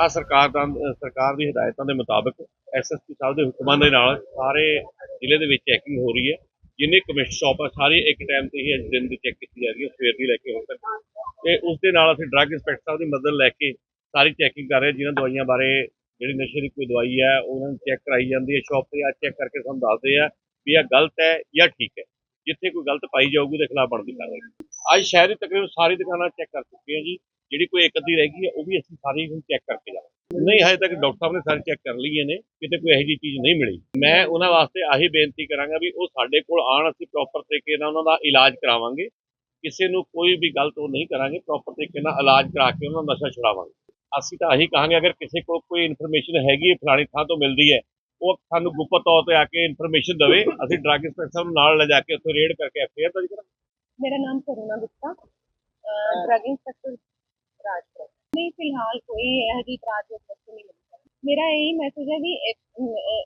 ਆ ਸਰਕਾਰ ਦਾ, ਸਰਕਾਰ ਦੀ ਹਦਾਇਤਾਂ ਦੇ ਮੁਤਾਬਕ ਐਸਐਸਪੀ ਸਾਹਿਬ ਦੇ ਹੁਕਮਾਂ ਦੇ ਨਾਲ ਸਾਰੇ ਜ਼ਿਲ੍ਹੇ ਦੇ ਵਿੱਚ ਚੈਕਿੰਗ ਹੋ ਰਹੀ ਹੈ। ਜਿੰਨੇ ਕਮਿਸ਼ਨ ਸ਼ਾਪ ਆ, ਸਾਰੇ ਇੱਕ ਟਾਈਮ ਤੇ ਹੀ ਅੱਜ ਦਿਨ ਦੀ ਚੈੱਕ ਕੀਤੀ ਜਾ ਰਹੀ ਹੈ, ਸਵੇਰ ਦੀ ਲੈ ਕੇ ਹੁਣ ਤੱਕ। ਤੇ ਉਸ ਦੇ ਨਾਲ ਅਸੀਂ ਡਰੱਗ ਇੰਸਪੈਕਟਰ ਸਾਹਿਬ ਦੀ ਮਦਦ ਲੈ ਕੇ ਸਾਰੀ ਚੈਕਿੰਗ ਕਰ ਰਹੇ ਹਾਂ, ਜਿਨ੍ਹਾਂ ਦਵਾਈਆਂ ਬਾਰੇ ਜਿਹੜੀ ਨਸ਼ੇ ਦੀ ਕੋਈ ਦਵਾਈ ਹੈ, ਉਹਨਾਂ ਨੂੰ ਚੈੱਕ ਕਰਾਈ ਜਾਂਦੀ ਹੈ ਸ਼ਾਪ ਤੇ, ਆ ਚੈੱਕ ਕਰਕੇ ਸਾਨੂੰ ਦੱਸਦੇ ਆ ਵੀ ਇਹ ਗਲਤ ਹੈ ਜਾਂ ਠੀਕ ਹੈ। ਜਿੱਥੇ ਕੋਈ ਗਲਤ ਪਾਈ ਜਾਊਗੀ ਉਹਦੇ ਖਿਲਾਫ ਬਣਦੀ ਕਾਰਵਾਈ। ਅੱਜ ਸ਼ਹਿਰ ਦੀ ਤਕਰੀਬਨ ਸਾਰੀ ਦੁਕਾਨਾਂ ਚੈੱਕ ਕਰ ਚੁੱਕੇ ਹਾਂ ਜੀ। ਜਿਹੜੀ ਕੋਈ ਇੱਕ ਅੱਧੀ ਰਹਿ ਗਈ ਹੈ, ਉਹ ਵੀ ਅਸੀਂ ਸਾਰੀ ਹੁਣ ਚੈੱਕ ਕਰਕੇ ਜਾਵਾਂਗੇ। ਨਹੀਂ, ਹਜੇ ਤੱਕ ਡਾਕਟਰ ਸਾਹਿਬ ਨੇ ਸਾਰੀ ਚੈੱਕ ਕਰ ਲਈਆਂ ਨੇ, ਕਿਤੇ ਕੋਈ ਇਹੋ ਜਿਹੀ ਚੀਜ਼ ਨਹੀਂ ਮਿਲੀ। ਮੈਂ ਉਹਨਾਂ ਵਾਸਤੇ ਆਹੀ ਬੇਨਤੀ ਕਰਾਂਗਾ ਵੀ ਉਹ ਸਾਡੇ ਕੋਲ ਆਣ ਅਸੀਂ ਪ੍ਰੋਪਰ ਤਰੀਕੇ ਨਾਲ ਉਹਨਾਂ ਦਾ ਇਲਾਜ ਕਰਾਵਾਂਗੇ। ਕਿਸੇ ਨੂੰ ਕੋਈ ਵੀ ਗਲਤ ਉਹ ਨਹੀਂ ਕਰਾਂਗੇ ਪ੍ਰੋਪਰ ਤਰੀਕੇ ਨਾਲ ਇਲਾਜ ਕਰਾ ਕੇ ਉਹਨਾਂ ਦਾ ਨਸ਼ਾ ਛੁਡਾਵਾਂਗੇ। ਅਸੀਂ ਤਾਂ ਆਹੀ ਕਹਾਂਗੇ, ਅਗਰ ਕਿਸੇ ਕੋਲ ਕੋਈ ਇਨਫੋਰਮੇਸ਼ਨ ਹੈਗੀ ਹੈ, ਫਲਾਣੀ ਥਾਂ ਤੋਂ ਮਿਲਦੀ ਹੈ, ਉਹ ਸਾਨੂੰ ਗੁਪਤ ਤੌਰ ਤੇ ਆ ਕੇ ਇਨਫੋਰਮੇਸ਼ਨ ਦੇਵੇ। ਅਸੀਂ ਡਰੱਗ ਇੰਸਪੈਕਟਰ ਨੂੰ ਨਾਲ ਲੈ ਜਾ ਕੇ ਉੱਥੇ ਰੇਡ ਕਰਕੇ ਐਫਆਈਆਰ ਦਰਜ ਕਰਾਂਗੇ। ਮੇਰਾ ਨਾਮ ਕਰੁਣਾ ਗੁਪਤਾ। ਡਰਗ ਇੰਸਪੈਕਟਰ ਰਾਜਪੁਰ ਨਹੀਂ ਫਿਲਹਾਲ ਕੋਈ ਇਹੋ ਜਿਹੀ ਇਤਰਾਜ਼ ਦੇ ਉੱਤੇ ਨਹੀਂ ਮਿਲੀ। ਮੇਰਾ ਇਹੀ ਮੈਸੇਜ ਹੈ ਵੀ ਇੱਕ- ਅਹ,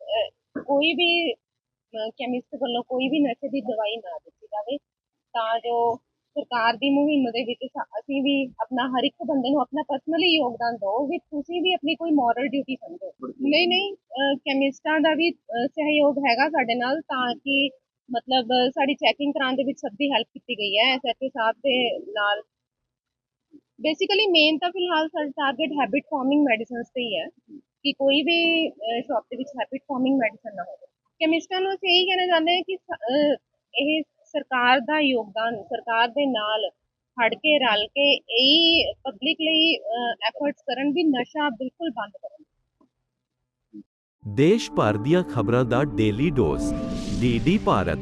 ਅਹ, ਕੋਈ ਵੀ ਕੈਮਿਸਟ ਵੱਲੋਂ ਕੋਈ ਵੀ ਨਸ਼ੇ ਦੀ ਦਵਾਈ ਨਾ ਦਿੱਤੀ ਜਾਵੇ ਤਾਂ ਜੋ ਸਰਕਾਰ ਦੀ ਮੁਹਿੰਮ ਦੇ ਵਿੱਚ ਸਾ- ਅਸੀਂ ਵੀ ਆਪਣਾ ਹਰ ਇੱਕ ਬੰਦੇ ਨੂੰ ਆਪਣਾ ਪਰਸਨਲੀ ਯੋਗਦਾਨ ਦਿਓ ਵੀ ਤੁਸੀਂ ਵੀ ਆਪਣੀ ਕੋਈ ਮੋਰਲ ਡਿਊਟੀ ਸਮਝੋ। ਨਹੀਂ ਨਹੀਂ ਕੈਮਿਸਟਾਂ ਦਾ ਵੀ ਅਹ, ਸਹਿਯੋਗ ਹੈਗਾ ਸਾਡੇ ਨਾਲ ਤਾਂ ਕਿ ਮਤਲਬ ਸਾਡੀ ਚੈਕਿੰਗ ਕਰਾਉਣ ਦੇ ਵਿੱਚ ਸਭ ਦੀ ਹੈਲਪ ਕੀਤੀ ਗਈ ਹੈ। ਐਸਐਚਓ ਸਾਹਿਬ ਦੇ ਨਾਲ ਬੇਸਿਕਲੀ ਮੇਨ ਤਾਂ ਫਿਲਹਾਲ ਸਾਡਾ ਟਾਰਗੇਟ ਹੈਬਿਟ ਫਾਰਮਿੰਗ ਮੈਡੀਸਿਨਸ ਤੇ ਹੀ ਹੈ ਕਿ ਕੋਈ ਵੀ ਸ਼ਾਪ ਦੇ ਵਿੱਚ ਹੈਬਿਟ ਫਾਰਮਿੰਗ ਮੈਡੀਸਨ ਨਾ ਹੋਵੇ। ਕੈਮਿਸਟਾਂ ਨੂੰ ਅਸੀਂ ਇਹੀ ਕਹਿਣਾ ਚਾਹੁੰਦੇ ਹਾਂ ਕਿ ਸ- ਅਹ, ਇਹ ਸਰਕਾਰ ਦਾ ਯੋਗਦਾਨ ਸਰਕਾਰ ਦੇ ਨਾਲ ਖੜ ਕੇ ਰਲ ਕੇ ਇਹੀ ਪਬਲਿਕ ਲਈ ਐਫਰਟਸ ਕਰਨ ਵੀ ਨਸ਼ਾ ਬਿਲਕੁਲ ਬੰਦ ਕਰਨ। ਦੇਸ਼ ਭਰ ਦੀਆਂ ਖਬਰਾਂ ਦਾ ਡੇਲੀ ਡੋਜ਼ ਡੀਡੀ ਭਾਰਤ।